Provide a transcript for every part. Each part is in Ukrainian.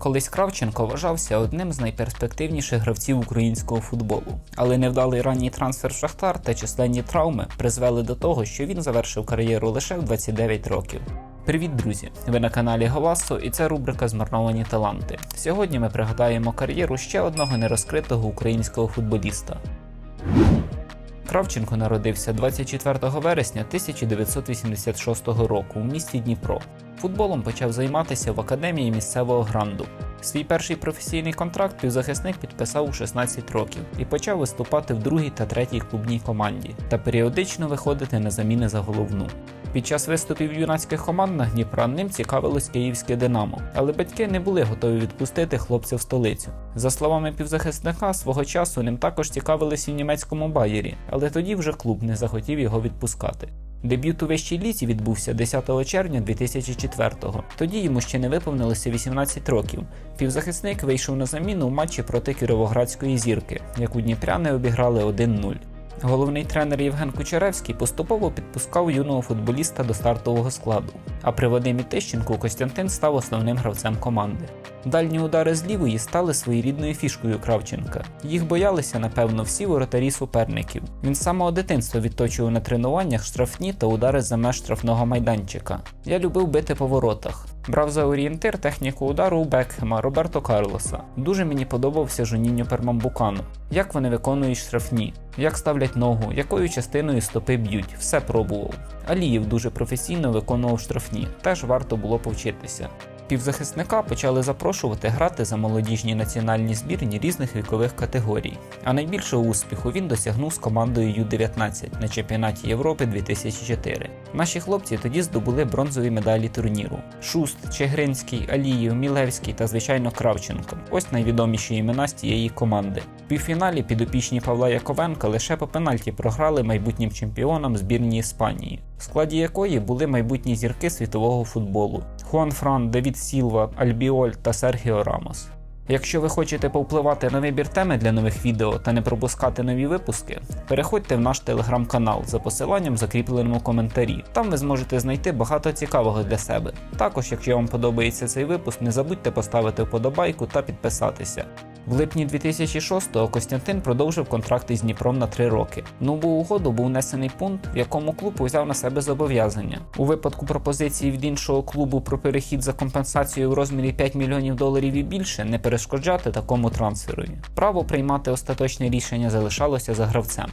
Колись Кравченко вважався одним з найперспективніших гравців українського футболу, але невдалий ранній трансфер в Шахтар та численні травми призвели до того, що він завершив кар'єру лише в 29 років. Привіт, друзі! Ви на каналі Галасо і це рубрика Змарновані таланти. Сьогодні ми пригадаємо кар'єру ще одного нерозкритого українського футболіста. Кравченко народився 24 вересня 1986 року у місті Дніпро. Футболом почав займатися в академії місцевого гранду. Свій перший професійний контракт півзахисник підписав у 16 років і почав виступати в другій та третій клубній команді та періодично виходити на заміни за головну. Під час виступів юнацьких командах Дніпра ним цікавилось київське Динамо, але батьки не були готові відпустити хлопця в столицю. За словами півзахисника, свого часу ним також цікавились і в німецькому Байері, але тоді вже клуб не захотів його відпускати. Дебют у вищій лізі відбувся 10 червня 2004-го. Тоді йому ще не виповнилося 18 років. Півзахисник вийшов на заміну у матчі проти Кіровоградської зірки, яку дніпряни обіграли 1-0. Головний тренер Євген Кучеревський поступово підпускав юного футболіста до стартового складу, а при Вадимі Тищенку Костянтин став основним гравцем команди. Дальні удари з лівої стали своєрідною фішкою Кравченка. Їх боялися, напевно, всі воротарі суперників. Він з самого дитинства відточував на тренуваннях штрафні та удари за меж штрафного майданчика. Я любив бити по воротах. Брав за орієнтир техніку удару у Бекхема Роберто Карлоса. Дуже мені подобався Жуніньо Пермамбукану. Як вони виконують штрафні, як ставлять ногу, якою частиною стопи б'ють, все пробував. Алієв дуже професійно виконував штрафні, теж варто було повчитися. Півзахисника почали запрошувати грати за молодіжні національні збірні різних вікових категорій. А найбільшого успіху він досягнув з командою Ю-19 на чемпіонаті Європи 2004. Наші хлопці тоді здобули бронзові медалі турніру: Шуст, Чегринський, Аліїв, Мілевський та, звичайно, Кравченко. Ось найвідоміші імена з тієї команди. В півфіналі підопічні Павла Яковенка лише по пенальті програли майбутнім чемпіонам збірні Іспанії, в складі якої були майбутні зірки світового футболу: Хуан Фран, Девід Сілва, Альбіоль та Серхіо Рамос. Якщо ви хочете повпливати на вибір теми для нових відео та не пропускати нові випуски, переходьте в наш телеграм-канал за посиланням в закріпленому коментарі. Там ви зможете знайти багато цікавого для себе. Також, якщо вам подобається цей випуск, не забудьте поставити вподобайку та підписатися. В липні 2006-го Костянтин продовжив контракт із Дніпром на 3 роки. Нову угоду був внесений пункт, в якому клуб взяв на себе зобов'язання. У випадку пропозиції від іншого клубу про перехід за компенсацією в розмірі 5 мільйонів доларів і більше не перешкоджати такому трансферові. Право приймати остаточне рішення залишалося за гравцем.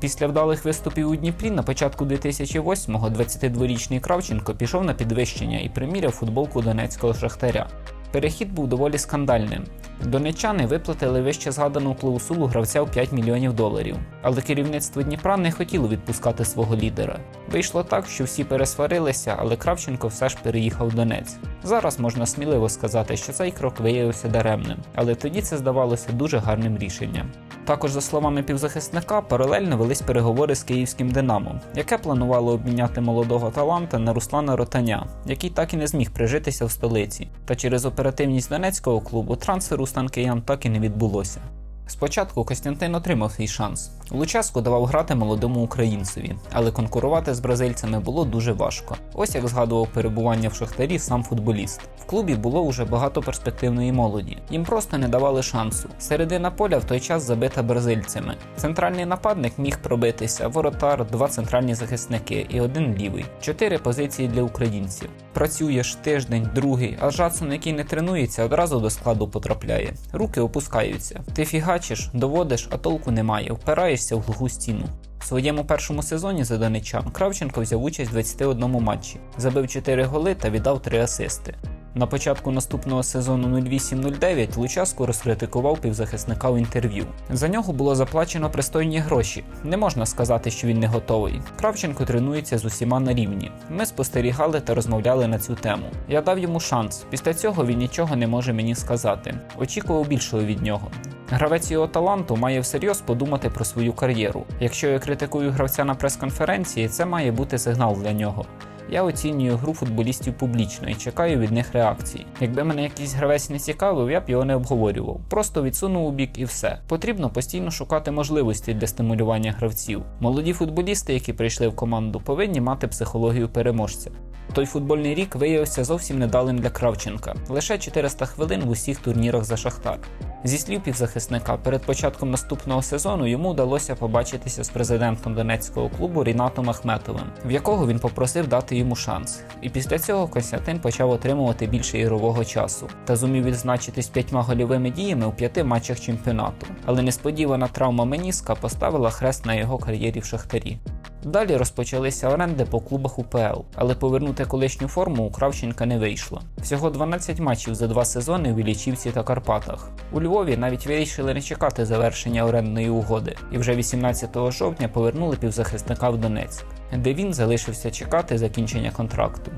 Після вдалих виступів у Дніпрі на початку 2008-го 22-річний Кравченко пішов на підвищення і приміряв футболку донецького шахтаря. Перехід був доволі скандальним. Донечани виплатили вище згадану клаусулу гравця в 5 мільйонів доларів, але керівництво Дніпра не хотіло відпускати свого лідера. Вийшло так, що всі пересварилися, але Кравченко все ж переїхав в Донець. Зараз можна сміливо сказати, що цей крок виявився даремним, але тоді це здавалося дуже гарним рішенням. Також, за словами півзахисника, паралельно велись переговори з київським Динамо, яке планувало обміняти молодого таланта на Руслана Ротаня, який так і не зміг прижитися в столиці. Та через оперативність донецького клубу трансферу стан киян так і не відбулося. Спочатку Костянтин отримав свій шанс. Лучаско давав грати молодому українцеві, але конкурувати з бразильцями було дуже важко. Ось як згадував перебування в шахтарі сам футболіст. В клубі було уже багато перспективної молоді. Їм просто не давали шансу. Середина поля в той час забита бразильцями. Центральний нападник міг пробитися, воротар, два центральні захисники і один лівий. Чотири позиції для українців. Працюєш тиждень, другий, а Жадсон, який не тренується, одразу до складу потрапляє. Руки опускаються. Ти фігачиш, доводиш, а толку немає. Впираєшся в глуху стіну. В своєму першому сезоні за донечан Кравченко взяв участь в 21 матчі, забив 4 голи та віддав 3 асисти. На початку наступного сезону 08-09 Лучаско розкритикував півзахисника в інтерв'ю. За нього було заплачено пристойні гроші. Не можна сказати, що він не готовий. Кравченко тренується з усіма на рівні. Ми спостерігали та розмовляли на цю тему. Я дав йому шанс. Після цього він нічого не може мені сказати. Очікував більшого від нього. Гравець його таланту має всерйоз подумати про свою кар'єру. Якщо я критикую гравця на прес-конференції, це має бути сигнал для нього. Я оцінюю гру футболістів публічно і чекаю від них реакції. Якби мене якийсь гравець не цікавив, я б його не обговорював. Просто відсунув у бік і все. Потрібно постійно шукати можливості для стимулювання гравців. Молоді футболісти, які прийшли в команду, повинні мати психологію переможця. Той футбольний рік виявився зовсім недалим для Кравченка. Лише 400 хвилин в усіх турнірах за Шахтар. Зі слів півзахисника, перед початком наступного сезону йому вдалося побачитися з президентом донецького клубу Рінатом Ахметовим, в якого він попросив дати йому шанс. І після цього Костянтин почав отримувати більше ігрового часу та зумів відзначитись п'ятьма гольовими діями у п'яти матчах чемпіонату. Але несподівана травма Меніска поставила хрест на його кар'єрі в Шахтарі. Далі розпочалися оренди по клубах УПЛ, але повернути колишню форму у Кравченка не вийшло. Всього 12 матчів за два сезони у Вілічівці та Карпатах. У Львові навіть вирішили не чекати завершення орендної угоди, і вже 18 жовтня повернули півзахисника в Донецьк, де він залишився чекати закінчення контракту.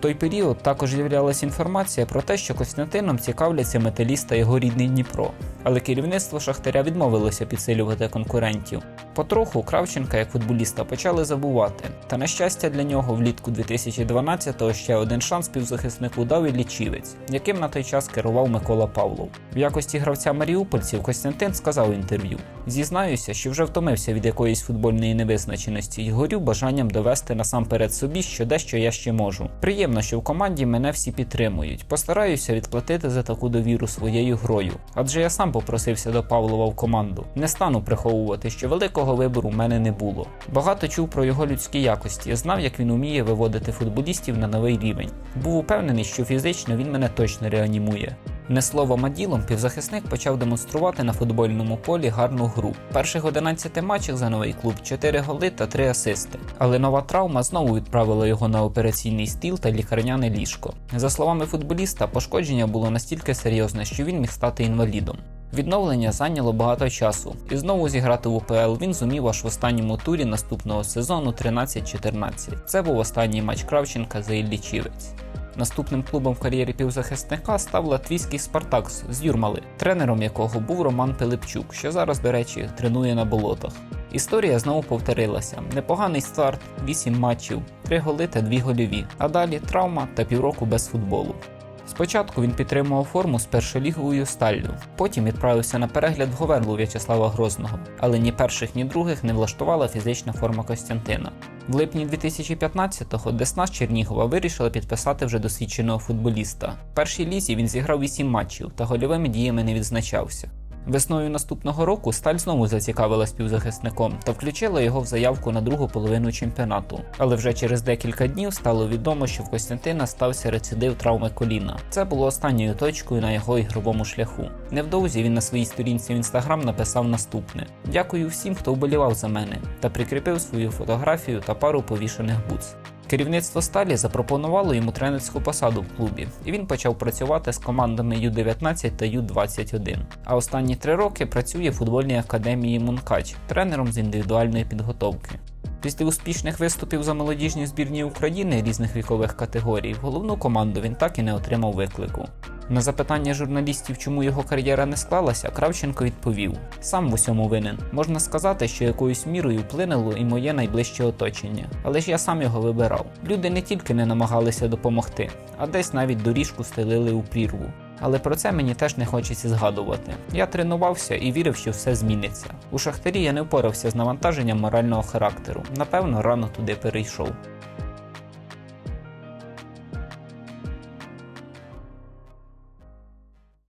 Той період також з'являлася інформація про те, що Костянтином цікавляться металіст та його рідний Дніпро, але керівництво Шахтаря відмовилося підсилювати конкурентів. Потроху Кравченка як футболіста почали забувати. Та на щастя для нього влітку 2012-го ще один шанс півзахиснику дав і лічівець, яким на той час керував Микола Павлов. В якості гравця маріупольців Костянтин сказав інтерв'ю: Зізнаюся, що вже втомився від якоїсь футбольної невизначеності і горю бажанням довести насамперед собі, що дещо я ще можу. Приємно, що в команді мене всі підтримують. Постараюся відплатити за таку довіру своєю грою. Адже я сам попросився до Павлова в команду. Не стану приховувати, що великого вибору в мене не було. Багато чув про його людські якості, знав, як він уміє виводити футболістів на новий рівень. Був упевнений, що фізично він мене точно реанімує. Не словом, а ділом півзахисник почав демонструвати на футбольному полі гарну гру. Перших 11 матчах за новий клуб 4 голи та 3 асисти. Але нова травма знову відправила його на операційний стіл та лікарняне ліжко. За словами футболіста, пошкодження було настільки серйозне, що він міг стати інвалідом. Відновлення зайняло багато часу, і знову зіграти в УПЛ він зумів аж в останньому турі наступного сезону 13-14. Це був останній матч Кравченка за Іллічівець. Наступним клубом в кар'єрі півзахисника став латвійський Спартакс з Юрмали, тренером якого був Роман Пилипчук, що зараз, до речі, тренує на болотах. Історія знову повторилася: непоганий старт, 8 матчів, 3 голи та 2 гольові, а далі травма та півроку без футболу. Спочатку він підтримував форму з першоліговою сталлю, потім відправився на перегляд в Говерлу В'ячеслава Грозного, але ні перших, ні других не влаштувала фізична форма Костянтина. В липні 2015-го Десна з Чернігова вирішила підписати вже досвідченого футболіста. В першій лізі він зіграв 8 матчів та гольовими діями не відзначався. Весною наступного року Сталь знову зацікавилась півзахисником та включила його в заявку на другу половину чемпіонату. Але вже через декілька днів стало відомо, що в Костянтина стався рецидив травми коліна. Це було останньою точкою на його ігровому шляху. Невдовзі він на своїй сторінці в інстаграм написав наступне: Дякую всім, хто вболівав за мене, та прикріпив свою фотографію та пару повішених буц. Керівництво Сталі запропонувало йому тренерську посаду в клубі, і він почав працювати з командами Ю-19 та Ю-21. А останні три роки працює в футбольній академії Мункач, тренером з індивідуальної підготовки. Після успішних виступів за молодіжні збірні України різних вікових категорій, в головну команду він так і не отримав виклику. На запитання журналістів, чому його кар'єра не склалася, Кравченко відповів: сам в усьому винен. Можна сказати, що якоюсь мірою вплинуло і моє найближче оточення, але ж я сам його вибирав. Люди не тільки не намагалися допомогти, а десь навіть доріжку стелили у прірву. Але про це мені теж не хочеться згадувати. Я тренувався і вірив, що все зміниться. У шахтарі я не впорався з навантаженням морального характеру. Напевно, рано туди перейшов.